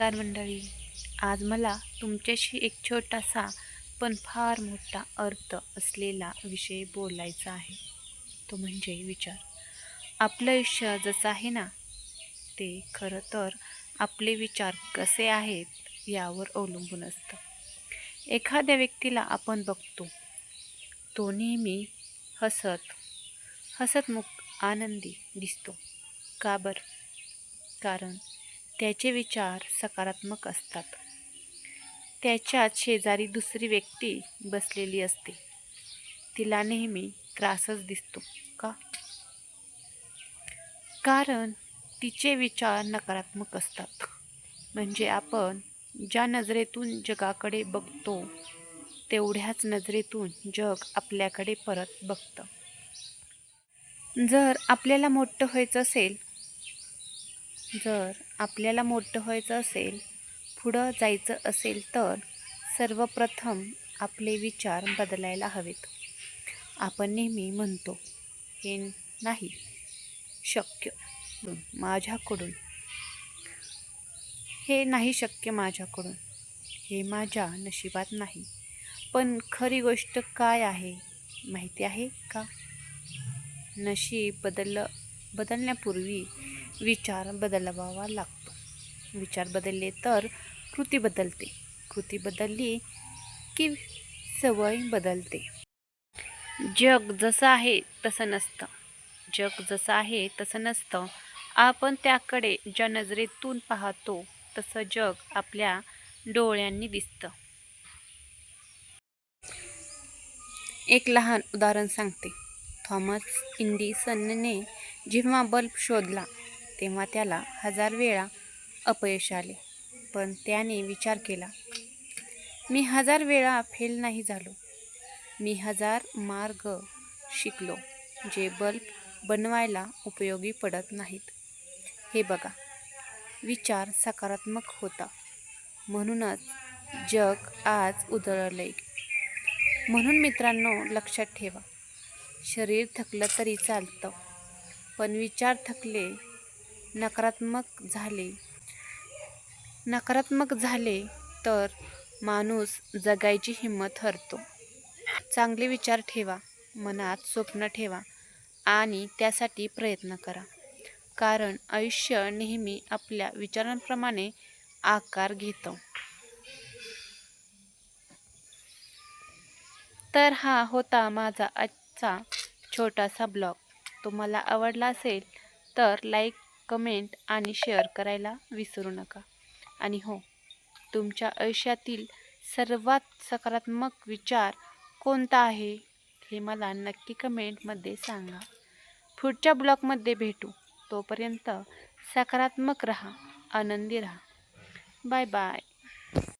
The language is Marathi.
नमस्कार मंडळी. आज मला तुमच्याशी एक छोटासा पण फार मोठा अर्थ असलेला विषय बोलायचा आहे. तो म्हणजे विचार. आपलं आयुष्य जसं आहे ना ते खरं तर आपले विचार कसे आहेत यावर अवलंबून असतं. एखाद्या व्यक्तीला आपण बघतो तो नेहमी हसत हसतमुख आनंदी दिसतो. का बरं? कारण त्याचे विचार सकारात्मक असतात. त्याच्याच शेजारी दुसरी व्यक्ती बसलेली असते. तिला नेहमी त्रासच दिसतो का? कारण तिचे विचार नकारात्मक असतात. म्हणजे आपण ज्या नजरेतून जगाकडे बघतो तेवढ्याच नजरेतून जग आपल्याकडे परत बघतं. जर आपल्याला मोठं व्हायचं असेल जर आपल्याला मोठं व्हायचं असेल पुढं जायचं असेल तर सर्वप्रथम आपले विचार बदलायला हवेत. आपण नेहमी म्हणतो हे नाही शक्य माझ्याकडून. हे नाही शक्य माझ्याकडून. हे माझ्या नशिबात नाही. पण खरी गोष्ट काय आहे माहिती आहे का? नशीब बदल बदलण्यापूर्वी विचार बदलवावा लागतो. विचार बदलले तर कृती बदलते. कृती बदलली की सवय बदलते. जग जसं आहे तसं नसतं. जग जसं आहे तसं नसतं. आपण त्याकडे ज्या नजरेतून पाहतो तसं जग आपल्या डोळ्यांनी दिसतं. एक लहान उदाहरण सांगते. थॉमस इंडिसनने जेव्हा बल्ब शोधला तेव्हा त्याला हजार वेळा अपयश आले. पण त्याने विचार केला मी हजार वेळा फेल नाही झालो. मी हजार मार्ग शिकलो जे बल्ब बनवायला उपयोगी पडत नाहीत. हे बघा विचार सकारात्मक होता. म्हणूनच जग आज उधळले म्हणून मित्रांनो लक्षात ठेवा शरीर थकलं तरी चालतं. पण विचार थकले नकारात्मक झाले. नकारात्मक झाले तर माणूस जगायची हिंमत हरतो. चांगले विचार ठेवा मनात स्वप्न ठेवा आणि त्यासाठी प्रयत्न करा. कारण आयुष्य नेहमी आपल्या विचारांप्रमाणे आकार घेतं. तर हा होता माझा आजचा छोटासा ब्लॉग. तुम्हाला आवडला असेल तर लाईक कमेंट आणि शेअर करायला विसरू नका. आणि हो तुमच्या आयुष्यातील सर्वात सकारात्मक विचार कोणता आहे हे मला नक्की कमेंटमध्ये सांगा. पुढच्या ब्लॉगमध्ये भेटू. तोपर्यंत सकारात्मक रहा आनंदी राहा. Bye bye